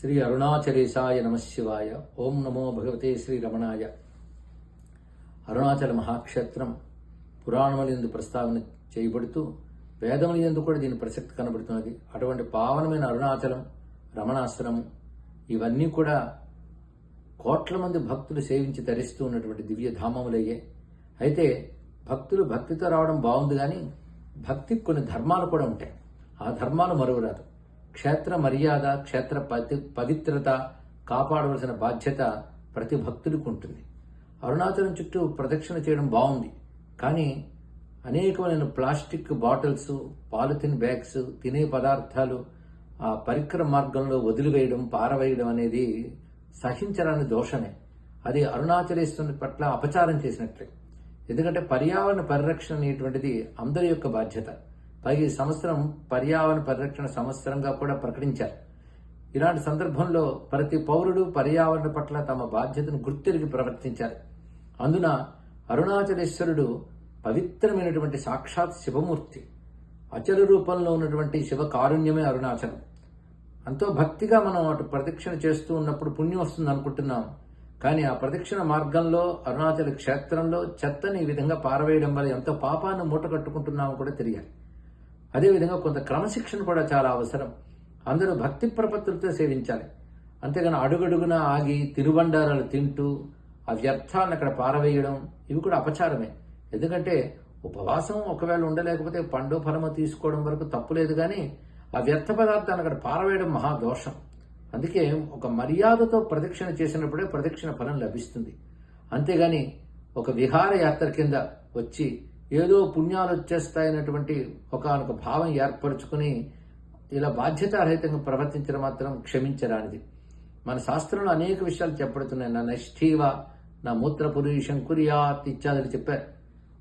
శ్రీ అరుణాచలేశాయ నమశివాయ ఓం నమో భగవతే శ్రీ రమణాయ. అరుణాచల మహాక్షేత్రం పురాణములందు ప్రస్తావన చేయబడుతూ వేదములందు కూడా దీని ప్రసక్తి కనబడుతున్నది. అటువంటి పావనమైన అరుణాచలం రమణాశ్రమం ఇవన్నీ కూడా కోట్ల మంది భక్తులు సేవించి ధరిస్తూ ఉన్నటువంటి దివ్య ధామములయ్యే. అయితే భక్తులు భక్తితో రావడం బాగుంది కానీ భక్తికి కొన్ని ధర్మాలు కూడా ఉంటాయి. ఆ ధర్మాలు మరువరాదు. క్షేత్ర మర్యాద క్షేత్ర పవిత్రత కాపాడవలసిన బాధ్యత ప్రతి భక్తుడికి ఉంటుంది. అరుణాచలం చుట్టూ ప్రదక్షిణ చేయడం బాగుంది. కానీ అనేకమైన ప్లాస్టిక్ బాటిల్స్ పాలిథిన్ బ్యాగ్స్ తినే పదార్థాలు ఆ పరికర మార్గంలో వదిలివేయడం పారవేయడం అనేది సహించరాని దోషమే. అది అరుణాచలేశ్వరుని పట్ల అపచారం చేసినట్లే ఎందుకంటే పర్యావరణ పరిరక్షణ అనేటువంటిది అందరి యొక్క బాధ్యత. పైగా ఈ సంవత్సరం పర్యావరణ పరిరక్షణ సంవత్సరంగా కూడా ప్రకటించారు. ఇలాంటి సందర్భంలో ప్రతి పౌరుడు పర్యావరణ పట్ల తమ బాధ్యతను గుర్తెరిగి ప్రవర్తించారు అందున అరుణాచలేశ్వరుడు పవిత్రమైనటువంటి సాక్షాత్ శివమూర్తి. అచల రూపంలో ఉన్నటువంటి శివ కారుణ్యమే అరుణాచలం. ఎంతో భక్తిగా మనం అటు ప్రదక్షిణ చేస్తూ ఉన్నప్పుడు పుణ్యం వస్తుంది అనుకుంటున్నాం. కానీ ఆ ప్రదక్షిణ మార్గంలో అరుణాచల క్షేత్రంలో చెత్తని ఈ విధంగా పారవేయడం వల్ల ఎంతో పాపాన్ని మూట కట్టుకుంటున్నామో కూడా తెలియాలి. అదేవిధంగా కొంత క్రమశిక్షణ కూడా చాలా అవసరం. అందరూ భక్తి ప్రపత్తులతో సేవించాలి. అంతేగాని అడుగడుగున ఆగి తిరుబండారాలు తింటూ ఆ వ్యర్థాలను అక్కడ పారవేయడం ఇవి కూడా అపచారమే. ఎందుకంటే ఉపవాసం ఒకవేళ ఉండలేకపోతే పండు ఫలము తీసుకోవడం వరకు తప్పులేదు కానీ ఆ వ్యర్థ పదార్థాన్ని అక్కడ పారవేయడం మహాదోషం అందుకే ఒక మర్యాదతో ప్రదక్షిణ చేసినప్పుడే ప్రదక్షిణ ఫలం లభిస్తుంది. అంతేగాని ఒక విహారయాత్ర కింద వచ్చి ఏదో పుణ్యాలు వచ్చేస్తాయన్నటువంటి ఒకనొక భావం ఏర్పరచుకుని ఇలా బాధ్యతారహితంగా ప్రవర్తించడం మాత్రం క్షమించరానిది. మన శాస్త్రంలో అనేక విషయాలు చెప్పబడుతున్నాయి. నా నష్ఠీవ నా మూత్ర పురుషం కురియాత్ ఇత్యాదులు చెప్పారు.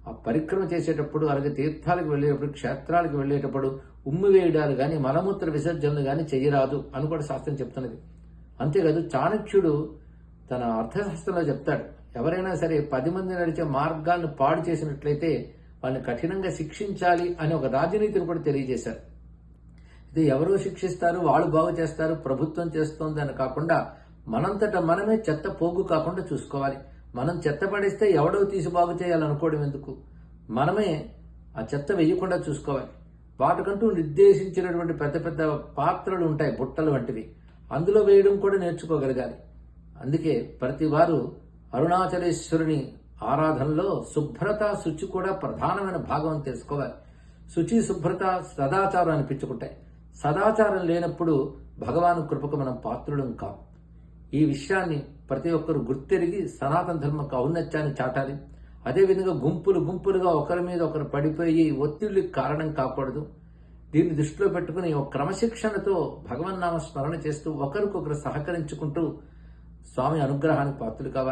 ఆ పరిక్రమ చేసేటప్పుడు అలాగే తీర్థాలకు వెళ్ళేటప్పుడు క్షేత్రాలకు వెళ్ళేటప్పుడు ఉమ్మి వేయడాలు కానీ మలమూత్ర విసర్జనలు కానీ చేయరాదు అని కూడా శాస్త్రం చెప్తున్నది. అంతేకాదు చాణక్యుడు తన అర్థశాస్త్రంలో చెప్తాడు. ఎవరైనా సరే పది మంది నడిచే మార్గాలను పాడు చేసినట్లయితే వాళ్ళని కఠినంగా శిక్షించాలి అని ఒక రాజనీతిని కూడా తెలియజేశారు. ఇది ఎవరో శిక్షిస్తారు? వాళ్ళు బాగు చేస్తారు? ప్రభుత్వం చేస్తోంది అని కాకుండా మనంతట మనమే చెత్త పోగు కాకుండా చూసుకోవాలి. మనం చెత్త పడేస్తే ఎవడో తీసి బాగు చేయాలనుకోవడం ఎందుకు? మనమే ఆ చెత్త వేయకుండా చూసుకోవాలి. వాటికంటూ నిర్దేశించినటువంటి పెద్ద పెద్ద పాత్రలు ఉంటాయి బుట్టలు వంటివి. అందులో వేయడం కూడా నేర్చుకోగలగాలి. అందుకే ప్రతి వారు అరుణాచలేశ్వరుని ఆరాధనలో శుభ్రత శుచి కూడా ప్రధానమైన భాగం అని తెలుసుకోవాలి. శుచి శుభ్రత సదాచారం అనిపించుకుంటాయి. సదాచారం లేనప్పుడు భగవాను కృపకు మనం పాత్రులం కాం. ఈ విషయాన్ని ప్రతి ఒక్కరు గుర్తెరిగి సనాతన ధర్మ ఔన్నత్యాన్ని చాటాలి. అదేవిధంగా గుంపులు గుంపులుగా ఒకరి మీద ఒకరు పడిపోయి ఒత్తిడికి కారణం కాకూడదు. దీన్ని దృష్టిలో పెట్టుకుని ఒక క్రమశిక్షణతో భగవన్నామ స్మరణ చేస్తూ ఒకరికొకరు సహకరించుకుంటూ స్వామి అనుగ్రహానికి పాత్రలు కావాలి.